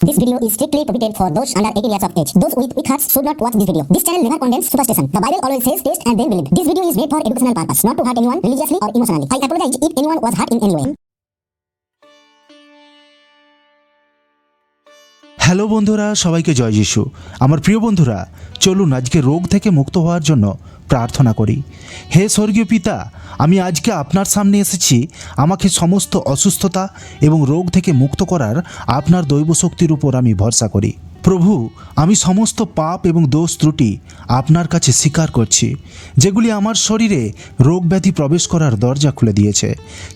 This video is strictly prohibited for those under 18 years of age. Those with weak hearts should not watch this video. This channel never condemns superstition. The Bible always says taste and then believe. This video is made for educational purpose, not to hurt anyone religiously or emotionally. I apologize if anyone was hurt in any way. Hello বন্ধুরা, সবাইকে জয় যিশু। আমার প্রিয় বন্ধুরা, চলুন আজকে রোগ থেকে মুক্ত হওয়ার জন্য প্রার্থনা করি। হে স্বর্গীয় পিতা, আমি আজকে আপনার সামনে এসেছি, আমাকে সমস্ত অসুস্থতা এবং রোগ থেকে মুক্ত করার আপনার দৈব শক্তির উপর আমি ভরসা করি। প্রভু, আমি সমস্ত পাপ এবং দোষ ত্রুটি আপনার কাছে স্বীকার করছি, যেগুলি আমার শরীরে রোগ ব্যাধি প্রবেশ করার দরজা খুলে দিয়েছে।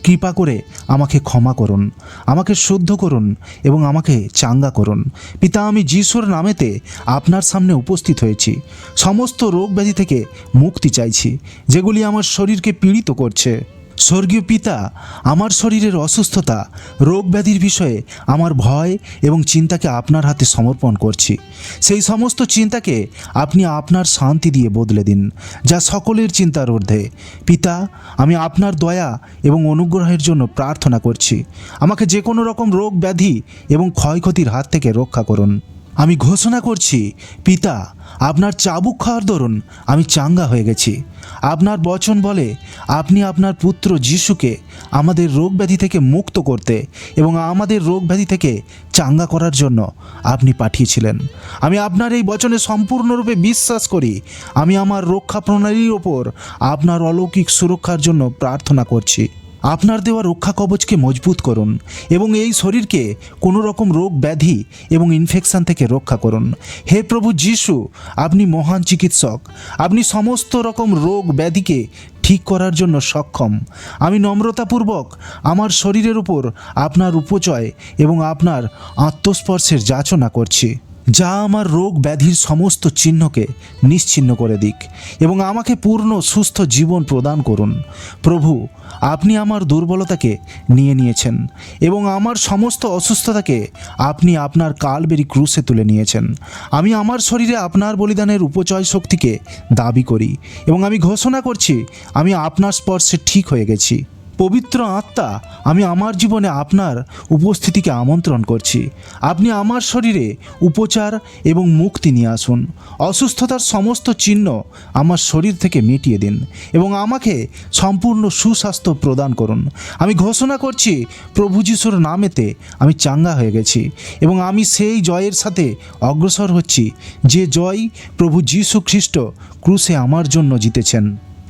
কৃপা করে আমাকে ক্ষমা করুন, আমাকে শুদ্ধ করুন এবং আমাকে চাঙ্গা করুন। পিতা, আমি যিশুর নামেতে আপনার সামনে উপস্থিত হয়েছি। সমস্ত রোগ ব্যাধি থেকে মুক্তি চাইছি, যেগুলি আমার শরীরকে পীড়িত করছে। স্বর্গীয় পিতা, আমার শরীরের অসুস্থতা, রোগ ব্যাধির বিষয়ে আমার ভয় এবং চিন্তাকে আপনার হাতে সমর্পণ করছি। সেই সমস্ত চিন্তাকে আপনি আপনার শান্তি দিয়ে বদলে দিন, যা সকলের চিন্তার ঊর্ধ্বে। পিতা, আমি আপনার দয়া এবং অনুগ্রহের জন্য প্রার্থনা করছি। আমাকে যে কোনো রকম রোগ ব্যাধি এবং ক্ষয়ক্ষতির হাত থেকে রক্ষা করুন। আমি ঘোষণা করছি, পিতা, আপনার চাবুক খাওয়ার দরুন, আমি চাঙ্গা হয়ে গেছি। আপনার বচন বলে, আপনি আপনার পুত্র যিশুকে আমাদের রোগ ব্যাধি থেকে মুক্ত করতে এবং আমাদের রোগ ব্যাধি থেকে চাঙ্গা করার জন্য আপনি পাঠিয়েছিলেন। আমি আপনার এই বচনে সম্পূর্ণরূপে বিশ্বাস করি। আমি আমার রক্ষা প্রণালীর ওপর আপনার অলৌকিক সুরক্ষার জন্য প্রার্থনা করছি। আপনার দেওয়া রক্ষা কবচকে মজবুত করুন এবং এই শরীরকে কোনো রকম রোগ ব্যাধি এবং ইনফেকশন থেকে রক্ষা করুন। হে প্রভু যিশু, আপনি মহান চিকিৎসক। আপনি সমস্ত রকম রোগ ব্যাধিকে ঠিক করার জন্য সক্ষম। আমি নম্রতাপূর্বক আমার শরীরের উপর আপনার উপচয় এবং আপনার আত্মস্পর্শের যাচনা করছি। যা আমার রোগ ব্যাধির সমস্ত চিহ্নকে নিশ্চিহ্ন করে দিক এবং আমাকে পূর্ণ সুস্থ জীবন প্রদান করুন। প্রভু, আপনি আমার দুর্বলতাকে নিয়ে নিয়েছেন এবং আমার সমস্ত অসুস্থতাকে আপনি আপনার কালবেরি ক্রুশে তুলে নিয়েছেন। আমি আমার শরীরে আপনার বলিদানের উপচয় শক্তিকে দাবি করি এবং আমি ঘোষণা করছি, আমি আপনার স্পর্শে ঠিক হয়ে গেছি। পবিত্র আত্মা, আমি আমার জীবনে আপনার উপস্থিতিকে আমন্ত্রণ করছি। আপনি আমার শরীরে উপচার এবং মুক্তি নিয়ে আসুন। অসুস্থতার সমস্ত চিহ্ন আমার শরীর থেকে মিটিয়ে দিন এবং আমাকে সম্পূর্ণ সুস্বাস্থ্য প্রদান করুন। আমি ঘোষণা করছি, প্রভু যিশুর নামেতে আমি চাঙ্গা হয়ে গেছি এবং আমি সেই জয়ের সাথে অগ্রসর হচ্ছি যে জয় প্রভু যিশু খ্রিস্ট ক্রুশে আমার জন্য জিতেছেন।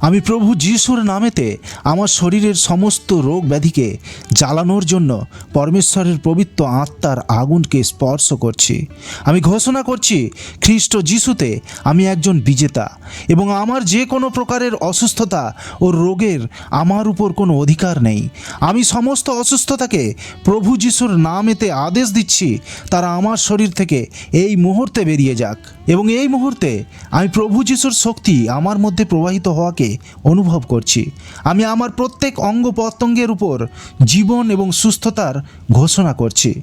আমি প্রভু যিশুর নামেতে আমার শরীরের সমস্ত রোগ ব্যাধিকে জ্বালানোর জন্য পরমেশ্বরের পবিত্র আত্মার আগুনকে স্পর্শ করছি। আমি ঘোষণা করছি, খ্রিস্ট যিশুতে আমি একজন বিজেতা এবং আমার যে কোনো প্রকারের অসুস্থতা ও রোগের আমার উপর কোনো অধিকার নেই। আমি সমস্ত অসুস্থতাকে প্রভু যিশুর নামেতে আদেশ দিচ্ছি, তারা আমার শরীর থেকে এই মুহূর্তে বেরিয়ে যাক। এবং এই মুহূর্তে আমি প্রভু যিশুর শক্তি আমার মধ্যে প্রবাহিত হওয়াকে অনুভব করছি। আমি আমার প্রত্যেক অঙ্গ প্রত্যঙ্গের উপর জীবন এবং সুস্থতার ঘোষণা করছি।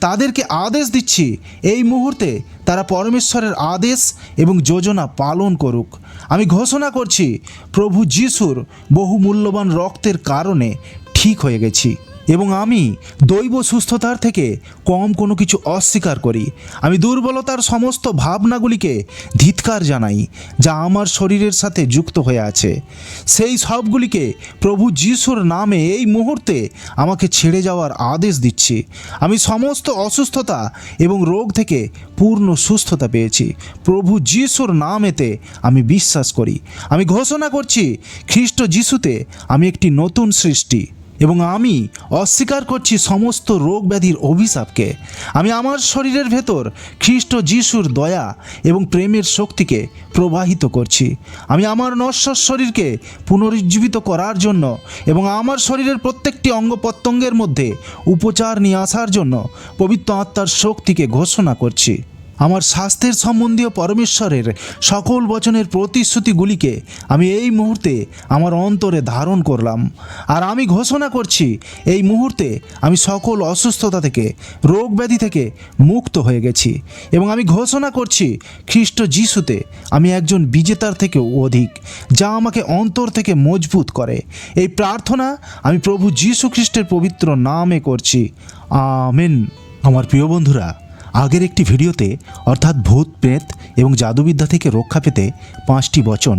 তাদেরকে আদেশ দিচ্ছি, এই মুহূর্তে তারা পরমেশ্বরের আদেশ এবং যোজনা পালন করুক। আমি ঘোষণা করছি, প্রভু যিশুর বহু মূল্যবান রক্তের কারণে ঠিক হয়ে গেছি। এবং আমি দৈব সুস্থতার থেকে কম কোনো কিছু অস্বীকার করি। আমি দুর্বলতার সমস্ত ভাবনাগুলিকে ধিৎকার জানাই, যা আমার শরীরের সাথে যুক্ত হয়ে আছে। সেই সবগুলিকে প্রভু যিশুর নামে এই মুহূর্তে আমাকে ছেড়ে যাওয়ার আদেশ দিচ্ছি। আমি সমস্ত অসুস্থতা এবং রোগ থেকে পূর্ণ সুস্থতা পেয়েছি। প্রভু যিশুর নামেতে আমি বিশ্বাস করি। আমি ঘোষণা করছি, খ্রিস্ট যিশুতে আমি একটি নতুন সৃষ্টি। এবং আমি অস্বীকার করছি সমস্ত রোগ ব্যাধির অভিশাপকে। আমি আমার শরীরের ভেতর খ্রিস্ট যিশুর দয়া এবং প্রেমের শক্তিকে প্রবাহিত করছি। আমি আমার নশ্বর শরীরকে পুনরুজ্জীবিত করার জন্য এবং আমার শরীরের প্রত্যেকটি অঙ্গ প্রত্যঙ্গের মধ্যে উপচার নিয়ে আসার জন্য পবিত্র আত্মার শক্তিকে ঘোষণা করছি। আমার স্বাস্থ্যের সম্বন্ধীয় পরমেশ্বরের সকল বচনের প্রতিশ্রুতিগুলিকে আমি এই মুহূর্তে আমার অন্তরে ধারণ করলাম। আর আমি ঘোষণা করছি, এই মুহূর্তে আমি সকল অসুস্থতা থেকে, রোগ ব্যাধি থেকে মুক্ত হয়ে গেছি। এবং আমি ঘোষণা করছি, খ্রিস্ট যিশুতে আমি একজন বিজেতার থেকেও অধিক, যা আমাকে অন্তর থেকে মজবুত করে। এই প্রার্থনা আমি প্রভু যিশু খ্রিস্টের পবিত্র নামে করছি। আমেন। আমার প্রিয় বন্ধুরা আগের একটি ভিডিওতে, অর্থাৎ ভূত, প্রেত এবং জাদুবিদ্যা থেকে রক্ষা পেতে পাঁচটি বচন,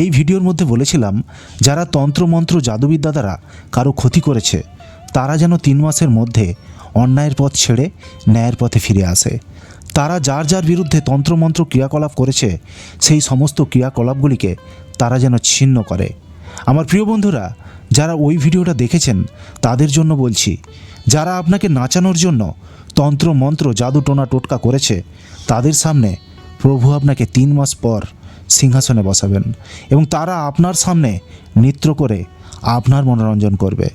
এই ভিডিওর মধ্যে বলেছিলাম, যারা তন্ত্রমন্ত্র জাদুবিদ্যা দ্বারা কারও ক্ষতি করেছে, তারা যেন তিন মাসের মধ্যে অন্যায়ের পথ ছেড়ে ন্যায়ের পথে ফিরে আসে। তারা যার যার বিরুদ্ধে তন্ত্রমন্ত্র ক্রিয়াকলাপ করেছে, সেই সমস্ত ক্রিয়াকলাপগুলিকে তারা যেন ছিন্ন করে। আমার প্রিয় বন্ধুরা, যারা ওই ভিডিওটা দেখেছেন, তাদের জন্য বলছি, যারা আপনাকে নাচানোর জন্য তন্ত্র মন্ত্র জাদু টোনা টোটকা করেছে, তাদের সামনে প্রভু আপনাকে তিন মাস পর সিংহাসনে বসাবেন এবং তারা আপনার সামনে নৃত্য করে আপনার মনোরঞ্জন করবে।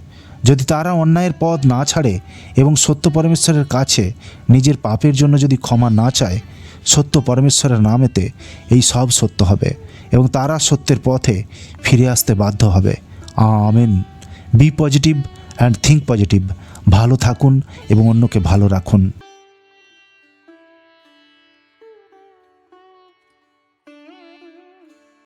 যদি তারা অন্যায়ের পথ না ছাড়ে এবং সত্য পরমেশ্বরের কাছে নিজের পাপের জন্য যদি ক্ষমা না চায়, সত্য পরমেশ্বরের নামেতে এই সব সত্য হবে এবং তারা সত্যের পথে ফিরে আসতে বাধ্য হবে। Amen. Be positive and think positive ভালো থাকুন এবং অন্যকে ভালো রাখুন।